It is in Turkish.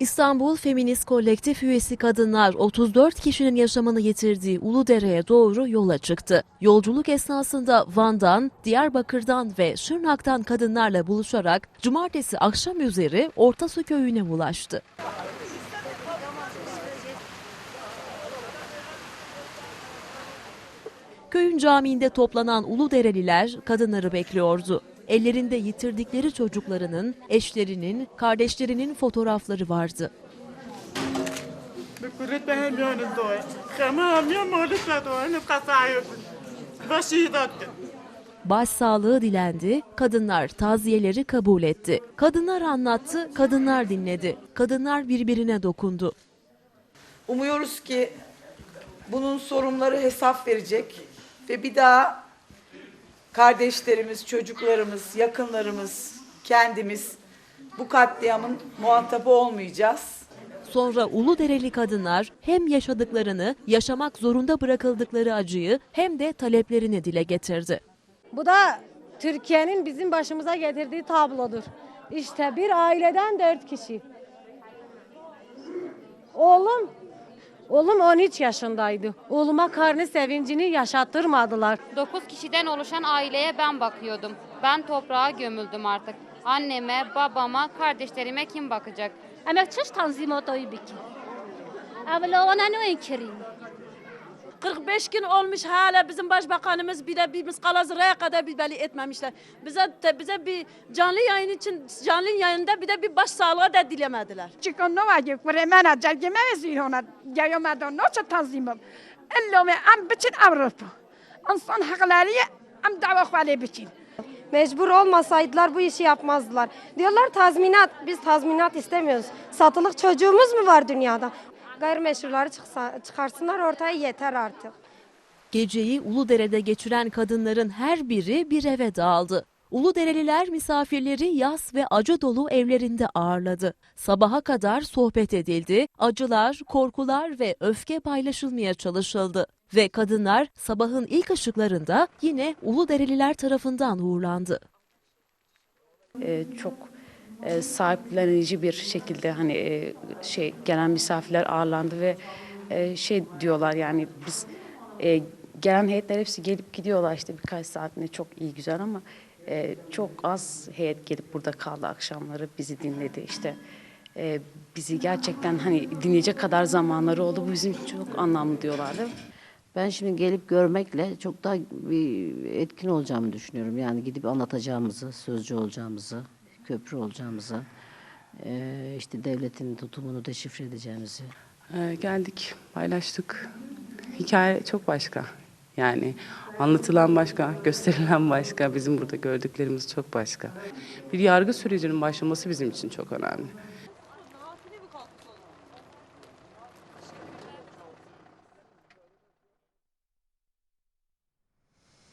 İstanbul Feminist Kolektif üyesi kadınlar 34 kişinin yaşamını yitirdiği Uludere'ye doğru yola çıktı. Yolculuk esnasında Van'dan, Diyarbakır'dan ve Şırnak'tan kadınlarla buluşarak cumartesi akşam üzeri Ortasu köyüne ulaştı. Köyün camiinde toplanan Uludereliler kadınları bekliyordu ellerinde yitirdikleri çocuklarının, eşlerinin, kardeşlerinin fotoğrafları vardı. Başsağlığı dilendi, kadınlar taziyeleri kabul etti. Kadınlar anlattı, kadınlar dinledi. Kadınlar birbirine dokundu. Umuyoruz ki bunun sorumları hesap verecek ve bir daha kardeşlerimiz, çocuklarımız, yakınlarımız, kendimiz bu katliamın muhatabı olmayacağız. Sonra Uludereli kadınlar hem yaşadıklarını, yaşamak zorunda bırakıldıkları acıyı hem de taleplerini dile getirdi. Bu da Türkiye'nin bizim başımıza getirdiği tablodur. İşte bir aileden dört kişi. Oğlum, oğlum 13 yaşındaydı. Oğluma karnı sevincini yaşattırmadılar. 9 kişiden oluşan aileye ben bakıyordum. Ben toprağa gömüldüm artık. Anneme, babama, kardeşlerime kim bakacak? emekçiş tanzimatayı bikin. Evvela ona ne? 45 gün olmuş hala bizim başbakanımız bir de biz Kalazıra'ya kadar bir belli etmemişler. Bize de, bize bir canlı yayın için canlı yayında bir de bir baş sağlığa da dilemediler. Çünkü ne var ki vremena cergememiz ona yayamadan nasıl tanzimim. İlla me am bütün Avrupa. İnsan hakları am dava hale bütün. Mecbur olmasaydılar bu işi yapmazdılar. Diyorlar tazminat. Biz tazminat istemiyoruz. Satılık çocuğumuz mu var dünyada? Gayrimeşruları çıksa, çıkarsınlar ortaya yeter artık. Geceyi Uludere'de geçiren kadınların her biri bir eve dağıldı. Uludereliler misafirleri yas ve acı dolu evlerinde ağırladı. Sabaha kadar sohbet edildi, acılar, korkular ve öfke paylaşılmaya çalışıldı. Ve kadınlar sabahın ilk ışıklarında yine Uludereliler tarafından uğurlandı. e, çok e, sahiplenici bir şekilde hani e, şey gelen misafirler ağırlandı ve e, şey diyorlar yani biz e, gelen heyetler hepsi gelip gidiyorlar işte birkaç saatinde çok iyi güzel ama e, çok az heyet gelip burada kaldı akşamları bizi dinledi işte e, bizi gerçekten hani dinleyecek kadar zamanları oldu bu bizim için çok anlamlı diyorlardı. Ben şimdi gelip görmekle çok daha bir etkin olacağımı düşünüyorum. Yani gidip anlatacağımızı, sözcü olacağımızı, köprü olacağımızı, eee, işte devletin tutumunu deşifre edeceğimizi. Ee, geldik, paylaştık. Hikaye çok başka. Yani anlatılan başka, gösterilen başka, bizim burada gördüklerimiz çok başka. Bir yargı sürecinin başlaması bizim için çok önemli.